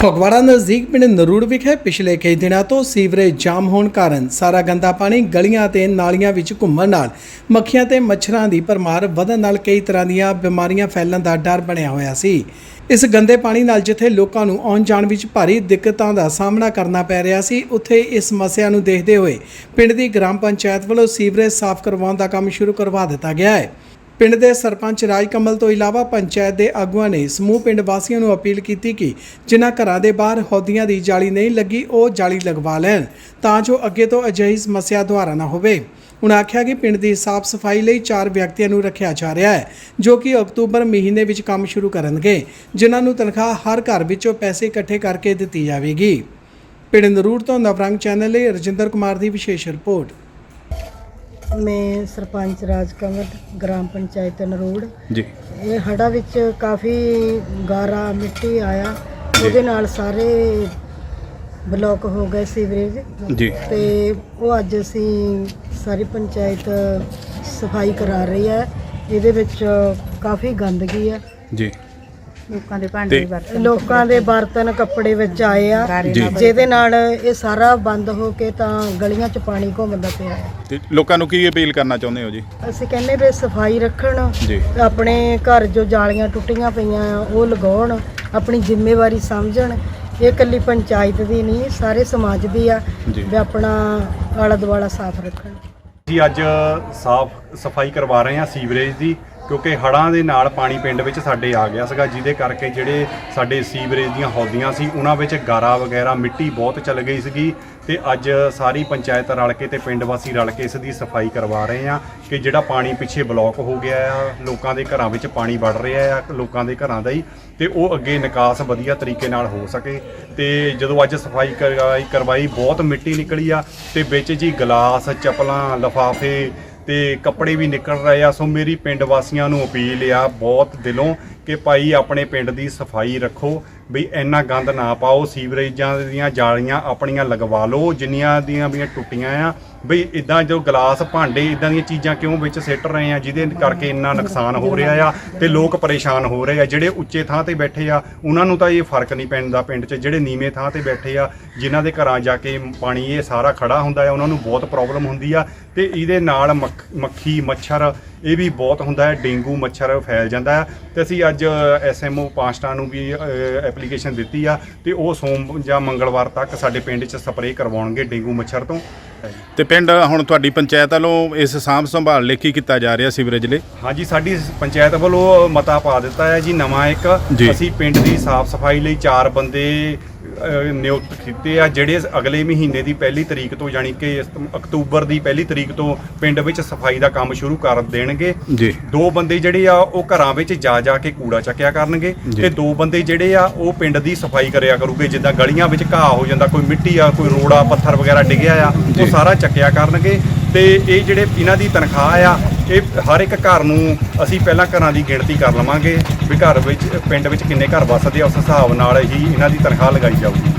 ਫਗਵਾੜਾ ਨਜ਼ਦੀਕ ਪਿੰਡ ਨਰੂੜ ਵਿਖੇ ਪਿਛਲੇ ਕਈ ਦਿਨਾਂ ਤੋਂ ਸੀਵਰੇਜ ਜਾਮ ਹੋਣ ਕਾਰਨ ਸਾਰਾ ਗੰਦਾ ਪਾਣੀ ਗਲੀਆਂ ਤੇ ਨਾਲੀਆਂ ਵਿੱਚ ਘੁੰਮਣ ਨਾਲ ਮੱਖੀਆਂ ਤੇ ਮੱਛਰਾਂ ਦੀ ਭਰਮਾਰ ਵਧਣ ਨਾਲ ਕਈ ਤਰ੍ਹਾਂ ਦੀਆਂ ਬਿਮਾਰੀਆਂ ਫੈਲਣ ਦਾ ਡਰ ਬਣਿਆ ਹੋਇਆ ਸੀ। ਇਸ ਗੰਦੇ ਪਾਣੀ ਨਾਲ ਜਿੱਥੇ ਲੋਕਾਂ ਨੂੰ ਆਉਣ ਜਾਣ ਵਿੱਚ ਭਾਰੀ ਦਿੱਕਤਾਂ ਦਾ ਸਾਹਮਣਾ ਕਰਨਾ ਪੈ ਰਿਹਾ ਸੀ, ਉੱਥੇ ਇਸ ਸਮੱਸਿਆ ਨੂੰ ਦੇਖਦੇ ਹੋਏ ਪਿੰਡ ਦੀ ਗ੍ਰਾਮ ਪੰਚਾਇਤ ਵੱਲੋਂ ਸੀਵਰੇਜ ਸਾਫ਼ ਕਰਵਾਉਣ ਦਾ ਕੰਮ ਸ਼ੁਰੂ ਕਰਵਾ ਦਿੱਤਾ ਗਿਆ ਹੈ। ਪਿੰਡ ਦੇ ਸਰਪੰਚ ਰਾਜ ਕਮਲ ਤੋਂ ਇਲਾਵਾ ਪੰਚਾਇਤ ਦੇ ਆਗੂਆਂ ਨੇ ਸਮੂਹ ਪਿੰਡ ਵਾਸੀਆਂ ਨੂੰ ਅਪੀਲ ਕੀਤੀ ਕਿ ਜਿਨ੍ਹਾਂ ਘਰਾਂ ਦੇ ਬਾਹਰ ਹੌਦੀਆਂ ਦੀ ਜਾਲੀ ਨਹੀਂ ਲੱਗੀ, ਉਹ ਜਾਲੀ ਲਗਵਾ ਲੈਣ, ਤਾਂ ਜੋ ਅੱਗੇ ਤੋਂ ਅਜਿਹੀ ਸਮੱਸਿਆ ਦੁਆਰਾ ਨਾ ਹੋਵੇ। ਉਨ੍ਹਾਂ ਆਖਿਆ ਕਿ ਪਿੰਡ ਦੀ ਸਾਫ਼ ਸਫ਼ਾਈ ਲਈ ਚਾਰ ਵਿਅਕਤੀਆਂ ਨੂੰ ਰੱਖਿਆ ਜਾ ਰਿਹਾ ਹੈ, ਜੋ ਕਿ ਅਕਤੂਬਰ ਮਹੀਨੇ ਵਿੱਚ ਕੰਮ ਸ਼ੁਰੂ ਕਰਨਗੇ, ਜਿਨ੍ਹਾਂ ਨੂੰ ਤਨਖਾਹ ਹਰ ਘਰ ਵਿੱਚੋਂ ਪੈਸੇ ਇਕੱਠੇ ਕਰਕੇ ਦਿੱਤੀ ਜਾਵੇਗੀ। ਪਿੰਡ ਨਰੂਰ ਤੋਂ ਨਵਰੰਗ ਚੈਨਲ ਲਈ ਰਜਿੰਦਰ ਕੁਮਾਰ ਦੀ ਵਿਸ਼ੇਸ਼ ਰਿਪੋਰਟ। ਮੈਂ ਸਰਪੰਚ ਰਾਜ ਕੰਵਰ ਗ੍ਰਾਮ ਪੰਚਾਇਤ ਨਰੋੜ ਜੀ। ਇਹ ਹੜਾ ਵਿੱਚ ਕਾਫੀ ਗਾਰਾ ਮਿੱਟੀ ਆਇਆ। ਉਹਦੇ ਨਾਲ ਸਾਰੇ ਬਲੌਕ ਹੋ ਗਏ ਸੀਵਰੇਜ। ਜੀ। ਤੇ ਉਹ ਅੱਜ ਅਸੀਂ ਸਾਰੀ ਪੰਚਾਇਤ ਸਫ਼ਾਈ ਕਰਾ ਰਹੀ ਹੈ। ਇਹਦੇ ਵਿੱਚ ਕਾਫੀ ਗੰਦਗੀ ਹੈ। ਜੀ। ਲੋਕਾਂ ਦੇ ਭਾਂਡੇ ਤੇ- ਬਰਤਨ ਲੋਕਾਂ ਦੇ ਬਰਤਨ ਕੱਪੜੇ ਵਿੱਚ ਆਏ ਆ ਜੀ। ਜਿਹਦੇ ਨਾਲ ਇਹ ਸਾਰਾ ਬੰਦ ਹੋ ਕੇ ਤਾਂ ਗਲੀਆਂ 'ਚ ਪਾਣੀ ਘੁੰਮਦਾ ਪਿਆ ਹੈ। ਤੇ ਲੋਕਾਂ ਨੂੰ ਕੀ ਅਪੀਲ ਕਰਨਾ ਚਾਹੁੰਦੇ ਹੋ ਜੀ? ਅਸੀਂ ਕਹਿੰਦੇ ਵੀ ਸਫ਼ਾਈ ਰੱਖਣ ਜੀ। ਆਪਣੇ ਘਰ ਜੋ ਜਾਲੀਆਂ ਟੁੱਟੀਆਂ ਪਈਆਂ ਆ ਉਹ ਲਗਾਉਣ ਆਪਣੀ ਜ਼ਿੰਮੇਵਾਰੀ ਸਮਝਣ। ਇਹ ਇਕੱਲੀ ਪੰਚਾਇਤ ਦੀ ਨਹੀਂ ਸਾਰੇ ਸਮਾਜ ਦੀ ਆ ਜੀ। ਵੀ ਆਪਣਾ ਆਲਾ ਦੁਆਲਾ ਸਾਫ਼ ਰੱਖਣ। ਜੀ ਅੱਜ ਸਾਫ਼ ਸਫ਼ਾਈ ਕਰਵਾ ਰਹੇ ਹਾਂ ਸੀਵਰੇਜ ਦੀ। ਕਿਉਂਕਿ ਹੜ੍ਹਾਂ ਦੇ ਨਾਲ ਪਾਣੀ ਪਿੰਡ ਵਿੱਚ ਸਾਡੇ ਆ ਗਿਆ ਸੀਗਾ, ਜਿਹਦੇ ਕਰਕੇ ਜਿਹੜੇ ਸਾਡੇ ਸੀਵਰੇਜ ਦੀਆਂ ਹੌਦੀਆਂ ਸੀ, ਉਹਨਾਂ ਵਿੱਚ ਗਾਰਾ ਵਗੈਰਾ, ਮਿੱਟੀ ਬਹੁਤ ਚੱਲ ਗਈ ਸੀਗੀ ਤੇ ਅੱਜ ਸਾਰੀ ਪੰਚਾਇਤ ਰਲ ਕੇ ਤੇ ਪਿੰਡ ਵਾਸੀ ਰਲ ਕੇ ਇਸ ਦੀ ਸਫ਼ਾਈ ਕਰਵਾ ਰਹੇ ਹਾਂ ਕਿ ਜਿਹੜਾ ਪਾਣੀ ਪਿੱਛੇ ਬਲੌਕ ਹੋ ਗਿਆ ਆ, ਲੋਕਾਂ ਦੇ ਘਰਾਂ ਵਿੱਚ ਪਾਣੀ ਵੜ ਰਿਹਾ ਆ, ਲੋਕਾਂ ਦੇ ਘਰਾਂ ਦਾ ਹੀ, ਤੇ ਉਹ ਅੱਗੇ ਨਿਕਾਸ ਵਧੀਆ ਤਰੀਕੇ ਨਾਲ ਹੋ ਸਕੇ। ਤੇ ਜਦੋਂ ਅੱਜ ਸਫ਼ਾਈ ਕਰਵਾਈ ਕਰਵਾਈ, ਬਹੁਤ ਮਿੱਟੀ ਨਿਕਲੀ ਆ ਤੇ ਵਿੱਚ ਜੀ ਗਲਾਸ, ਚੱਪਲਾਂ, ਲਫਾਫੇ ਤੇ ਕੱਪੜੇ ਵੀ ਨਿਕਲ ਰਹੇ ਆ। ਸੋ ਮੇਰੀ ਪਿੰਡ ਵਾਸੀਆਂ ਨੂੰ ਅਪੀਲ ਆ, ਬਹੁਤ ਦਿਲੋਂ ਕਿ ਭਾਈ ਆਪਣੇ ਪਿੰਡ ਦੀ ਸਫ਼ਾਈ ਰੱਖੋ। ਵੀ ਇੰਨਾ ਗੰਦ ਨਾ ਪਾਓ, ਸੀਵਰੇਜਾਂ ਦੀਆਂ ਜਾਲੀਆਂ ਆਪਣੀਆਂ ਲਗਵਾ ਲਓ, ਜਿੰਨੀਆਂ ਦੀਆਂ ਵੀ ਟੁੱਟੀਆਂ ਆ। ਬਈ ਇਦਾਂ ਜੋ ਗਲਾਸ ਭਾਂਡੇ ਇਦਾਂ ਦੀਆਂ ਚੀਜ਼ਾਂ ਕਿਉਂ ਵਿੱਚ ਸਿੱਟ ਰਹੇ ਆ, ਜਿਹਦੇ ਕਰਕੇ ਇੰਨਾ ਨੁਕਸਾਨ ਹੋ ਰਿਹਾ ਆ ਤੇ ਲੋਕ ਪਰੇਸ਼ਾਨ ਹੋ ਰਹੇ ਆ। ਜਿਹੜੇ ਉੱਚੇ ਥਾਂ ਤੇ ਬੈਠੇ ਆ, ਉਹਨਾਂ ਨੂੰ ਤਾਂ ਇਹ ਫ਼ਰਕ ਨਹੀਂ ਪੈਂਦਾ ਪਿੰਡ 'ਚ। ਜਿਹੜੇ ਨੀਵੇਂ ਥਾਂ ਤੇ ਬੈਠੇ ਆ, ਜਿਨ੍ਹਾਂ ਦੇ ਘਰਾਂ ਜਾ ਕੇ ਪਾਣੀ ਇਹ ਸਾਰਾ ਖੜਾ ਹੁੰਦਾ ਆ, ਉਹਨਾਂ ਨੂੰ ਬਹੁਤ ਪ੍ਰੋਬਲਮ ਹੁੰਦੀ ਆ। ਤੇ ਇਹਦੇ ਨਾਲ ਮੱਖ- ਮੱਖੀ, ਮੱਛਰ ਇਹ ਵੀ ਬਹੁਤ ਹੁੰਦਾ ਹੈ, ਡੇਂਗੂ ਮੱਛਰ ਫੈਲ ਜਾਂਦਾ ਹੈ। ਤੇ ਅਸੀਂ ਅੱਜ ਐਸਐਮਓ ਪਾਸਟਾ ਨੂੰ ਵੀ ਐਪਲੀਕੇਸ਼ਨ ਦਿੱਤੀ ਆ ਤੇ ਉਹ ਸੋਮ ਜਾਂ ਮੰਗਲਵਾਰ ਤੱਕ ਸਾਡੇ ਪਿੰਡ 'ਚ ਸਪਰੇਅ ਕਰਵਾਉਣਗੇ ਡੇਂਗੂ ਮੱਛਰ ਤੋਂ। ਤੇ ਪਿੰਡ ਹੁਣ ਤੁਹਾਡੀ ਪੰਚਾਇਤ ਵੱਲੋਂ ਇਸ ਸਾਂਭ ਸੰਭਾਲ ਲਈ ਕੀ ਕੀਤਾ ਜਾ ਰਿਹਾ ਸੀਵਰੇਜ ਲਈ ਹਾਂਜੀ ਸਾਡੀ ਪੰਚਾਇਤ ਵੱਲੋਂ ਮਤਾ ਪਾ ਦਿੱਤਾ ਹੈ ਜੀ ਨਵਾਂ ਇੱਕ ਜੀ। ਅਸੀਂ ਪਿੰਡ ਦੀ ਸਾਫ਼ ਸਫ਼ਾਈ ਲਈ ਚਾਰ ਬੰਦੇ ਅਹ, ਨਿਯੁਕਤ ਕੀਤੇ ਆ ਜਿਹੜੇ ਅਗਲੇ ਮਹੀਨੇ ਦੀ ਪਹਿਲੀ ਤਰੀਕ ਤੋਂ ਯਾਨੀ ਕਿ ਇਸ- ਅਕਤੂਬਰ ਦੀ ਪਹਿਲੀ ਤਰੀਕ ਤੋਂ ਪਿੰਡ ਵਿੱਚ ਸਫ਼ਾਈ ਦਾ ਕੰਮ ਸ਼ੁਰੂ ਕਰ ਦੇਣਗੇ ਜੀ ਦੋ ਬੰਦੇ ਜਿਹੜੇ ਆ ਉਹ ਘਰਾਂ ਵਿੱਚ ਜਾ ਜਾ ਕੇ ਕੂੜਾ ਚੱਕਿਆ ਕਰਨਗੇ ਜੀ। ਤੇ ਦੋ ਬੰਦੇ ਜਿਹੜੇ ਆ ਉਹ ਪਿੰਡ ਦੀ ਸਫ਼ਾਈ ਕਰਿਆ ਕਰੂਗੇ ਜਿੱਦਾਂ ਗਲੀਆਂ ਵਿੱਚ ਘਾਹ ਹੋ ਜਾਂਦਾ ਕੋਈ ਮਿੱਟੀ ਆ ਕੋਈ ਰੋੜਾ ਪੱਥਰ ਵਗੈਰਾ ਡਿੱਗਿਆ ਆ ਉਹ ਜੀ। ਸਾਰਾ ਚੱਕਿਆ ਕਰਨਗੇ ਤੇ ਇਹ ਜਿਹੜੇ ਇਹਨਾਂ ਦੀ ਤਨਖਾਹ ਆ, ਇਹ ਹਰ ਇੱਕ ਘਰ ਨੂੰ ਅਸੀਂ ਪਹਿਲਾਂ ਘਰਾਂ ਦੀ ਗਿਣਤੀ ਕਰ ਲਵਾਂਗੇ ਵੀ ਘਰ ਵਿੱਚ, ਪਿੰਡ ਵਿੱਚ ਕਿੰਨੇ ਘਰ ਵੱਸਦੇ ਆ, ਉਸ ਹਿਸਾਬ ਨਾਲ ਹੀ ਇਹਨਾਂ ਦੀ ਤਨਖਾਹ ਲਗਾਈ ਜਾਊਗੀ।